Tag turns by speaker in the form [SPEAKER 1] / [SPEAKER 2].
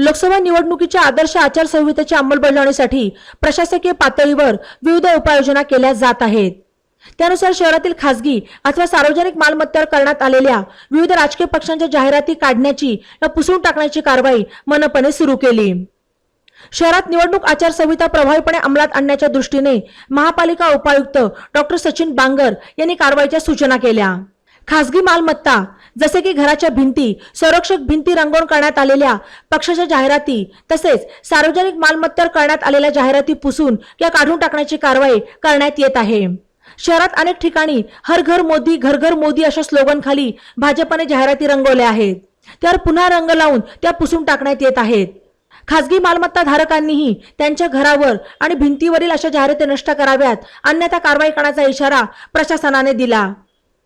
[SPEAKER 1] लोकसभा निवडणुकीच्या आदर्श आचारसंहितेच्या अंमलबजावणीसाठी प्रशासकीय पातळीवर विविध उपाययोजना केल्या जात आहेत. त्यानुसार शहरातील खासगी अथवा सार्वजनिक मालमत्तेवर करण्यात आलेल्या विविध राजकीय पक्षांच्या जाहिराती काढण्याची व पुसून टाकण्याची कारवाई मनपाने सुरू केली. शहरात निवडणूक आचारसंहिता प्रभावीपणे अंमलात आणण्याच्या दृष्टीने महापालिका उपायुक्त डॉक्टर सचिन बांगर यांनी कारवाईच्या सूचना केल्या. खासगी मालमत्ता जसे की घराच्या भिंती संरक्षक भिंती रंगवून करण्यात आलेल्या पक्षाच्या जाहिराती तसेच सार्वजनिक मालमत्तेवर करण्यात आलेल्या जाहिराती पुसून किंवा काढून टाकण्याची कारवाई करण्यात येत आहे. शहरात अनेक ठिकाणी हर घर मोदी घर घर मोदी अशा स्लोगन खाली भाजपने जाहिराती रंगवल्या आहेत. त्यावर पुन्हा रंग लावून त्या पुसून टाकण्यात येत आहेत. खासगी मालमत्ता धारकांनीही त्यांच्या घरावर आणि भिंतीवरील अशा जाहिराती नष्ट कराव्यात अन्यथा कारवाई करण्याचा इशारा प्रशासनाने दिला.